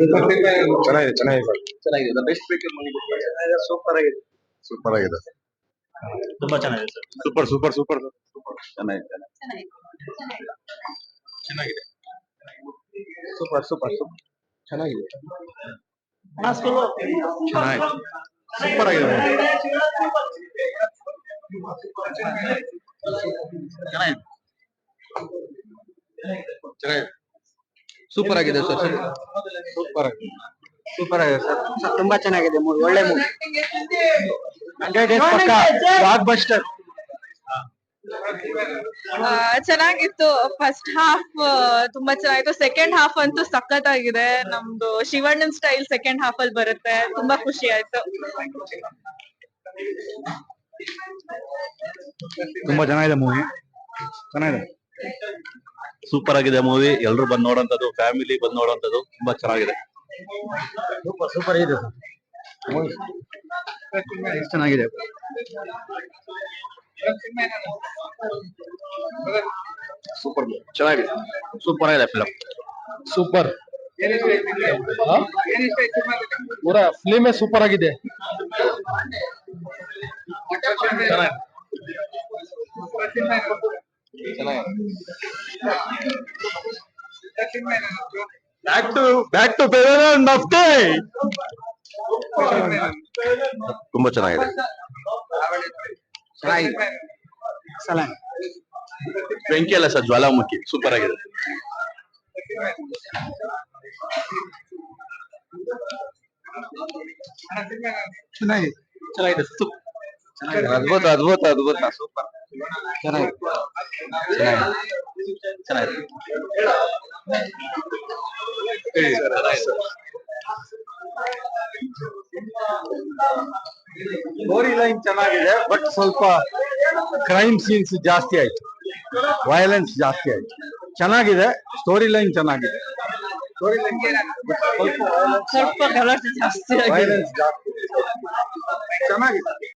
ಚೆನ್ನಾಗಿದೆ ಚೆನ್ನಾಗಿದೆ ಚೆನ್ನಾಗಿದೆ. ಬೆಸ್ಟ್ ಪಿಕ್ಚರ್ ಮೂವಿ ಸೂಪರ್ ಆಗಿದೆ. ಸೂಪರ್ ಆಗಿದೆ. ತುಂಬಾ ಚೆನ್ನಾಗಿದೆ ಸರ್. ಸೂಪರ್ ಸೂಪರ್ ಸೂಪರ್ ಚೆನ್ನಾಗಿದೆ ಚೆನ್ನಾಗಿದೆ. ಸೂಪರ್ ಸೂಪರ್ ಸೂಪರ್ ಚೆನ್ನಾಗಿದೆ. ಚೆನ್ನಾಗಿದೆ. ಸೂಪರ್ ಆಗಿದೆ ಚೆನ್ನಾಗಿದೆ. ಚೆನ್ನಾಗಿದೆ. ಸೂಪರ್ ಆಗಿದೆ ಸರ್ ಸೂಪರ್ ಆಗಿದೆ. ಸೂಪರ್ ಆಗಿದೆ. ಸರ್ ತುಂಬಾ ಚೆನ್ನಾಗಿದೆ ಮೂವಿ. ಒಳ್ಳೆ ಮೂವಿ. ಹಂಡ್ರೆಡ್ ಡೇಸ್ ಪಕ್ಕ ಬ್ಲಾಕ್ ಬಸ್ಟರ್ ಚೆನ್ನಾಗಿತ್ತು. ಫಸ್ಟ್ ಹಾಫ್ ತುಂಬಾ ಚೆನ್ನಾಗಿತ್ತು. ಸೆಕೆಂಡ್ ಹಾಫ್ ಅಂತೂ ಸಕ್ಕತ್ತಾಗಿದೆ ನಮ್ದು ಶಿವಣ್ಣನ್ ಸ್ಟೈಲ್ ಸೆಕೆಂಡ್ ಹಾಫ್ ಅಲ್ಲಿ ಬರುತ್ತೆ. ತುಂಬಾ ಖುಷಿ ಆಯ್ತು. ತುಂಬಾ ಚೆನ್ನಾಗಿದೆ ಮೂವಿ. ಚೆನ್ನಾಗಿದೆ. ಸೂಪರ್ ಆಗಿದೆ ಮೂವಿ ಎಲ್ರು ಬಂದ್ ನೋಡಂತದ್ದು ಫ್ಯಾಮಿಲಿ ಬಂದ್ ನೋಡೋಂಥದ್ದು ತುಂಬಾ ಚೆನ್ನಾಗಿದೆ. ಸೂಪರ್ ಸೂಪರ್ ಇದೆ ಚೆನ್ನಾಗಿದೆ. ಸೂಪರ್ ಚೆನ್ನಾಗಿದೆ. ಸೂಪರ್ ಆಗಿದೆ ಫಿಲಂ ಸೂಪರ್ ಪೂರ ಫಿಲ್ಮೇ ಸೂಪರ್ ಆಗಿದೆ. ಬ್ಯಾಕ್ ಟು ಬ್ಯಾಕ್ ಟು ನಫ್ಟೆ ತುಂಬಾ ಚೆನ್ನಾಗಿದೆ. ಬೆಂಕಿ ಅಲ್ಲ ಸರ್ ಜ್ವಾಲಾಮುಖಿ. ಸೂಪರ್ ಆಗಿದೆ. ಚೆನ್ನಾಗಿದೆ. ಚೆನ್ನಾಗಿದೆ. ಅದ್ಭುತ ಅದ್ಭುತ ಅದ್ಭುತ. ಸೂಪರ್ ಚೆನ್ನಾಗಿದೆ. ಚೆನ್ನಾಗಿದೆ ಸ್ಟೋರಿ ಲೈನ್ ಚೆನ್ನಾಗಿದೆ ಬಟ್ ಸ್ವಲ್ಪ ಕ್ರೈಮ್ ಸೀನ್ಸ್ ಜಾಸ್ತಿ ಆಯ್ತು ವಯಲೆನ್ಸ್ ಜಾಸ್ತಿ ಆಯ್ತು ಚೆನ್ನಾಗಿದೆ ಸ್ಟೋರಿ ಲೈನ್ ಚೆನ್ನಾಗಿದೆ ಸ್ಟೋರಿ ಲೈನ್ ಸ್ವಲ್ಪ ಗಲಾಟೆ ಜಾಸ್ತಿ ಆಗಿದೆ ಜಾಸ್ತಿ. ಚೆನ್ನಾಗಿದೆ.